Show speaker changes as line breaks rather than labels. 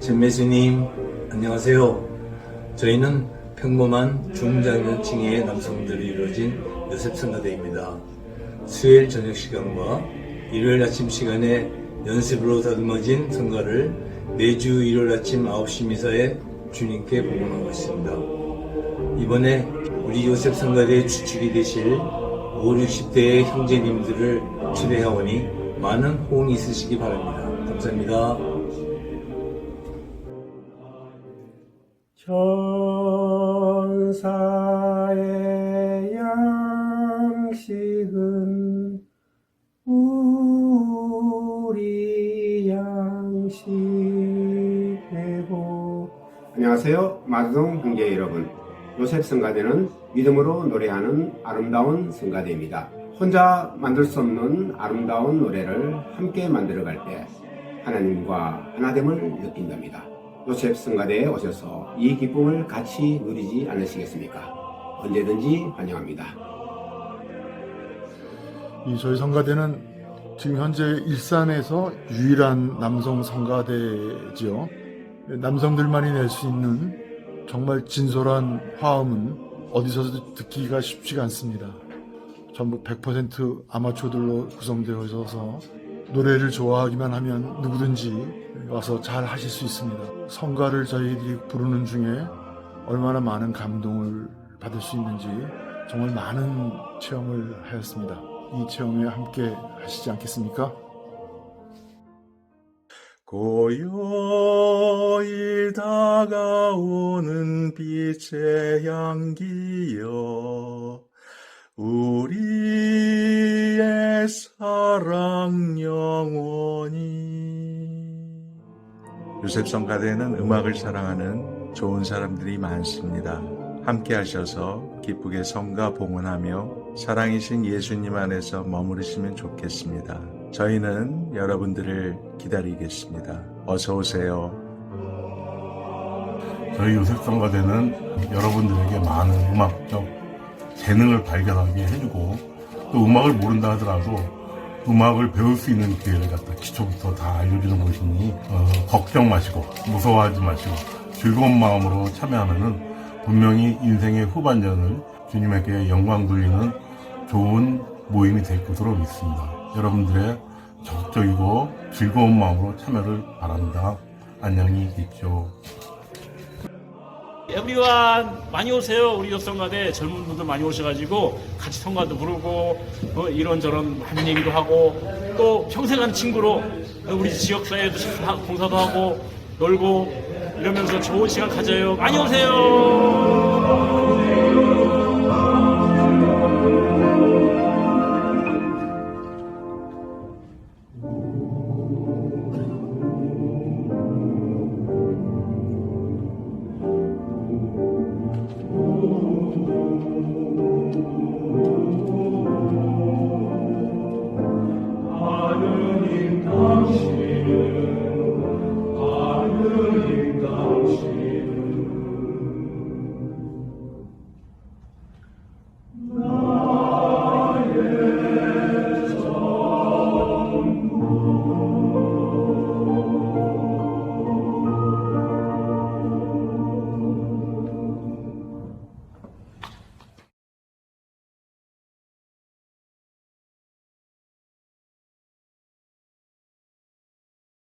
전매주님 안녕하세요. 저희는 평범한 중장년층의 남성들이 이루어진 여셉선가대입니다. 수요일 저녁 시간과 일요일 아침 시간에 연습으로 다듬어진 성가를 매주 일요일 아침 9시 미사에 주님께 복원하고 있습니다. 이번에 우리 요셉 성가대의 주축이 되실 5, 60대의 형제님들을 초대하오니 많은 호응이 있으시기 바랍니다. 감사합니다.
천사의 양식은 양식되고 안녕하세요. 마두동 형제 여러분. 요셉 성가대는 믿음으로 노래하는 아름다운 성가대입니다. 혼자 만들 수 없는 아름다운 노래를 함께 만들어갈 때 하나님과 하나됨을 느낀답니다. 요셉 성가대에 오셔서 이 기쁨을 같이 누리지 않으시겠습니까? 언제든지 환영합니다.
이 저희 성가대는 지금 현재 일산에서 유일한 남성 성가대지요. 남성들만이 낼 수 있는 정말 진솔한 화음은 어디서도 듣기가 쉽지가 않습니다. 전부 100% 아마추어들로 구성되어 있어서 노래를 좋아하기만 하면 누구든지 와서 잘 하실 수 있습니다. 성가를 저희들이 부르는 중에 얼마나 많은 감동을 받을 수 있는지 정말 많은 체험을 하였습니다. 이 체험에 함께 하시지 않겠습니까? 고요히 다가오는 빛의 향기여 우리의 사랑 영원히
요셉 성 가대는 음악을 사랑하는 좋은 사람들이 많습니다. 함께 하셔서 기쁘게 성가 봉헌하며 사랑이신 예수님 안에서 머무르시면 좋겠습니다. 저희는 여러분들을 기다리겠습니다. 어서 오세요.
저희 요셉성가대는 여러분들에게 많은 음악적 재능을 발견하게 해주고 또 음악을 모른다 하더라도 음악을 배울 수 있는 기회를 갖다 기초부터 다 알려주는 곳이니 어, 걱정 마시고 무서워하지 마시고 즐거운 마음으로 참여하면은 분명히 인생의 후반전을 주님에게 영광 돌리는 좋은 모임이 될 것으로 믿습니다. 여러분들의 적극적이고 즐거운 마음으로 참여를 바랍니다. 안녕히 계십시오.
에브리완 많이 오세요. 우리 요성가대 젊은 분들 많이 오셔가지고 같이 성가도 부르고 어, 이런저런 많은 얘기도 하고 또 평생 한 친구로 우리 지역사회도 봉사도 하고 놀고 이러면서 좋은 시간 가져요. 많이 오세요.